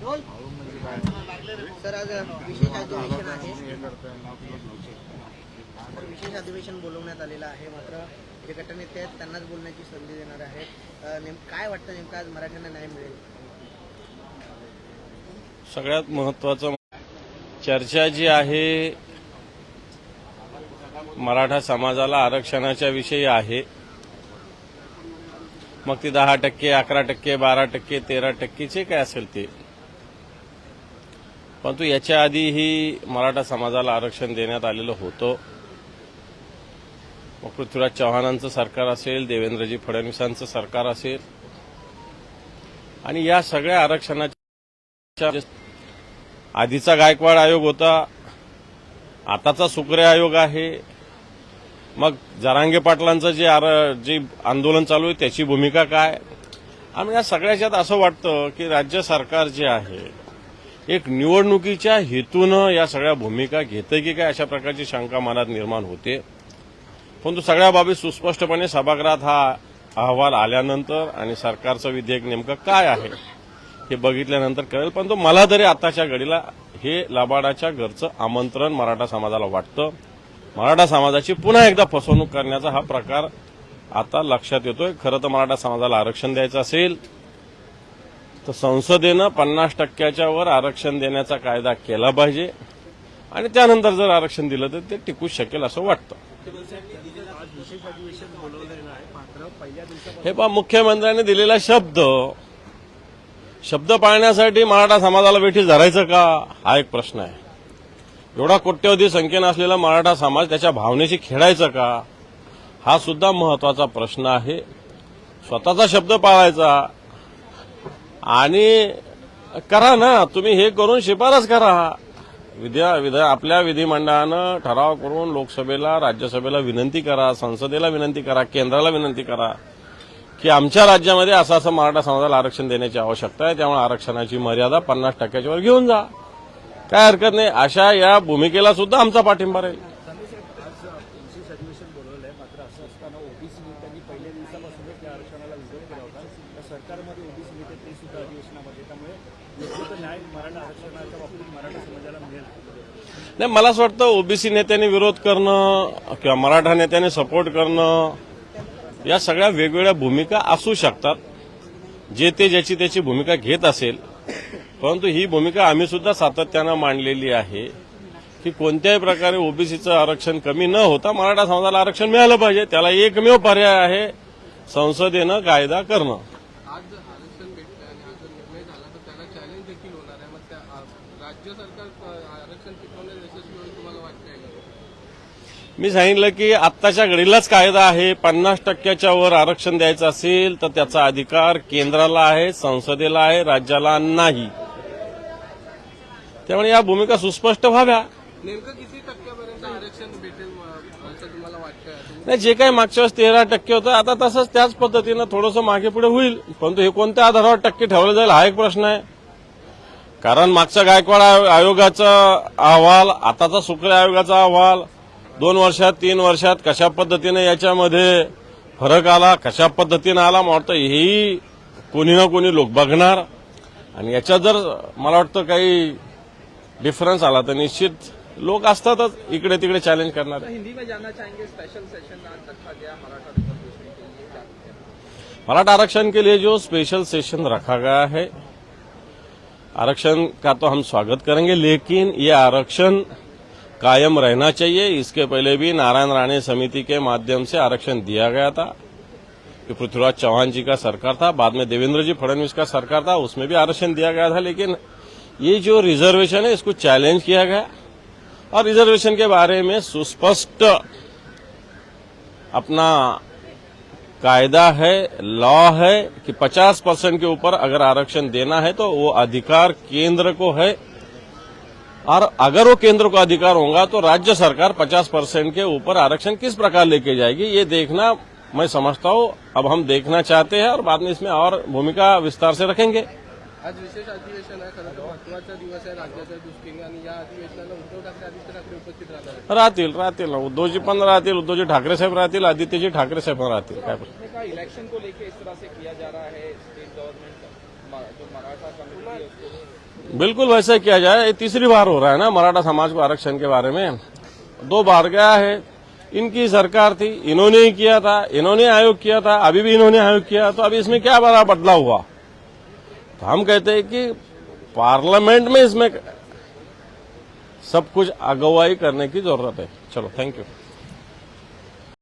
Sir आज विशेष अधिवेशन आहे. विशेष अधिवेशन बोलवण्यात आलेलं आहे. मात्र जे गटनेते आहेत त्यांनाच बोलण्याची संधी देणार आहेत. नेम काय वाटतं नेमकं आज मराठ्यांना न्याय मिळेल? सगळ्यात महत्वाचं चर्चा जी आहे मराठा समाजाला आरक्षणाच्या विषयी आहे. मग ती दहा टक्के अकरा टक्के बारा टक्के तेरा टक्के जे काय असेल ते. परंतु याच्या आधीही मराठा समाजाला आरक्षण देण्यात आलेलं होतं. मग पृथ्वीराज चव्हाणांचं सरकार असेल देवेंद्रजी फडणवीसांचं सरकार असेल. आणि या सगळ्या आरक्षणाच्या आधीचा गायकवाड आयोग होता. आताचा सुकरे आयोग आहे. मग जरांगे पाटलांचं जे आर जे आंदोलन चालू आहे त्याची भूमिका काय? आणि या सगळ्याच्यात असं वाटतं की राज्य सरकार जे आहे एक निवडणुकीच्या हेतूनं या सगळ्या भूमिका घेतं की काय अशा प्रकारची शंका मनात निर्माण होते. परंतु सगळ्या बाबी सुस्पष्टपणे सभागृहात हा अहवाल आल्यानंतर आणि सरकारचं विधेयक नेमकं काय आहे हे बघितल्यानंतर कळेल. परंतु मला तरी आताच्या घडीला हे लबाडाच्या घरचं आमंत्रण मराठा समाजाला वाटतं. मराठा समाजाची पुन्हा एकदा फसवणूक करण्याचा हा प्रकार आता लक्षात येतोय. खरं तर मराठा समाजाला आरक्षण द्यायचं असेल तर संसदेनं पन्नास टक्क्याच्या वर आरक्षण देण्याचा कायदा केला पाहिजे. आणि त्यानंतर जर आरक्षण दिलं तर ते टिकू शकेल असं वाटतं. हे पहा मुख्यमंत्र्यांनी दिलेला शब्द शब्द पाळण्यासाठी मराठा समाजाला वेठी धरायचं का? हा एक प्रश्न आहे. एवढा कोट्यवधी संख्येनं असलेला मराठा समाज त्याच्या भावनेशी खेळायचं का? हा सुद्धा महत्त्वाचा प्रश्न आहे. स्वतःचा शब्द पाळायचा आणि करा ना तुम्ही हे करून शिफारस करा. विद्या विधा आपल्या विधिमंडळानं ठराव करून लोकसभेला राज्यसभेला विनंती करा संसदेला विनंती करा केंद्राला विनंती करा की आमच्या राज्यामध्ये असं असं मराठा समाजाला आरक्षण देण्याची आवश्यकता आहे त्यामुळे आरक्षणाची मर्यादा पन्नास टक्क्याच्या वर घेऊन जा. काय हरकत नाही अशा या भूमिकेला सुद्धा आमचा पाठिंबा राहील. आज विशेष अधिवेशन आहे. मात्र असं असताना ओबीसी नेत्यांनी पहिल्या दिवसापासूनच त्या आरक्षणाला विरोध केला होता. तर सरकारमध्ये ओबीसी नेते ते सुद्धा अधिवेशनामध्ये. त्यामुळे योग्य न्याय मराठा आरक्षणाच्या बाबतीत मराठा समाजाला मिळेल. नाही मला असं वाटतं ओबीसी नेत्यांनी विरोध करणं किंवा मराठा नेत्यांनी सपोर्ट करणं या सगळ्या वेगवेगळ्या भूमिका असू शकतात. जे ते ज्याची त्याची भूमिका घेत असेल. परंतु ही भूमिका आम्ही सुद्धा सातत्यानं मांडलेली आहे. की कोणत्याही प्रकारे ओबीसीचं आरक्षण कमी न होता मराठा समाजाला आरक्षण मिळालं पाहिजे. त्याला एकमेव पर्याय आहे संसदेनं कायदा करणं. मी सांगितलं की आत्ताच्या घडीलाच कायदा आहे. पन्नास टक्क्याच्या वर आरक्षण द्यायचं असेल तर त्याचा अधिकार केंद्राला आहे संसदेला आहे राज्याला नाही. त्यामुळे या भूमिका सुस्पष्ट व्हाव्या. नेमकं किती टक्क्यापर्यंत आरक्षण भेटेल असं तुम्हाला नाही जे काही मागच्या वेळेस तेरा टक्के होतं आता तसंच त्याच पद्धतीनं थोडंसं मागे पुढे होईल. परंतु हे कोणत्या आधारावर टक्के ठेवलं जाईल हा एक प्रश्न आहे. कारण मागच्या गायकवाड आयो- आयोगाचा अहवाल आताचा शुक्र आयोगाचा अहवाल दोन वर्षात तीन वर्षात कशा पद्धतीने याच्यामध्ये फरक आला कशा पद्धतीनं आला मला वाटतं हेही कोणी ना कोणी लोक बघणार. आणि याच्यात जर मला वाटतं काही डिफरन्स आला तर निश्चित लोक असतातच इकडे तिकडे चॅलेंज करणार. हिंदी में जानना चाहेंगे स्पेशल सेशन आज रखा गया मराठा रिजर्वेशन के लिए मराठा आरक्षण के लिए जो स्पेशल सेशन रखा गया है आरक्षण का तो हम स्वागत करेंगे लेकिन ये आरक्षण कायम रहना चाहिए। इसके पहले भी नारायण राणे समिति के माध्यम से आरक्षण दिया गया था। कि पृथ्वीराज चौहान जी का सरकार था बाद में देवेंद्र जी फडणवीस का सरकार था उसमें भी आरक्षण दिया गया था लेकिन ये जो रिजर्वेशन है इसको चैलेंज किया गया। और रिजर्वेशन के बारे में सुस्पष्ट अपना कायदा है, लॉ है कि 50 परसेंट के ऊपर अगर आरक्षण देना है तो वो अधिकार केंद्र को है। और अगर वो केंद्र को अधिकार होगा तो राज्य सरकार 50 परसेंट के ऊपर आरक्षण किस प्रकार लेके जाएगी, ये देखना मैं समझता हूँ। अब हम देखना चाहते हैं और बाद में इसमें और भूमिका विस्तार से रखेंगे। आज विशेष अधिवेशन है खरं तर महत्वाचा दिवस आहे राज्याच्या दृष्टीने आणि या अधिवेशनाला उद्धव ठाकरे आदित्य ठाकरे उपस्थित राहणार राहतील राहतील. उद्धवजी पण राहतील उद्धवजी ठाकरे साहेब राहतील आदित्यजी ठाकरे साहेब पण राहतील. काय इलेक्शन को लेके इस तरह से किया जा रहा है स्टेट गवर्नमेंट जो मराठा कमेटी बिल्कुल वैसे किया जाए ये तीसरी बार हो रहा है ना मराठा समाज को आरक्षण के बारे में। दो बार गया है। इनकी सरकार थी इन्होंने ही किया था इन्होंने आयोग किया था अभी भी इन्होंने आयोग किया तो अभी इसमें क्या बड़ा बदलाव हुआ? तो हम कहते हैं कि पार्लियामेंट में इसमें सब कुछ अगुवाई करने की जरूरत है। चलो थैंक यू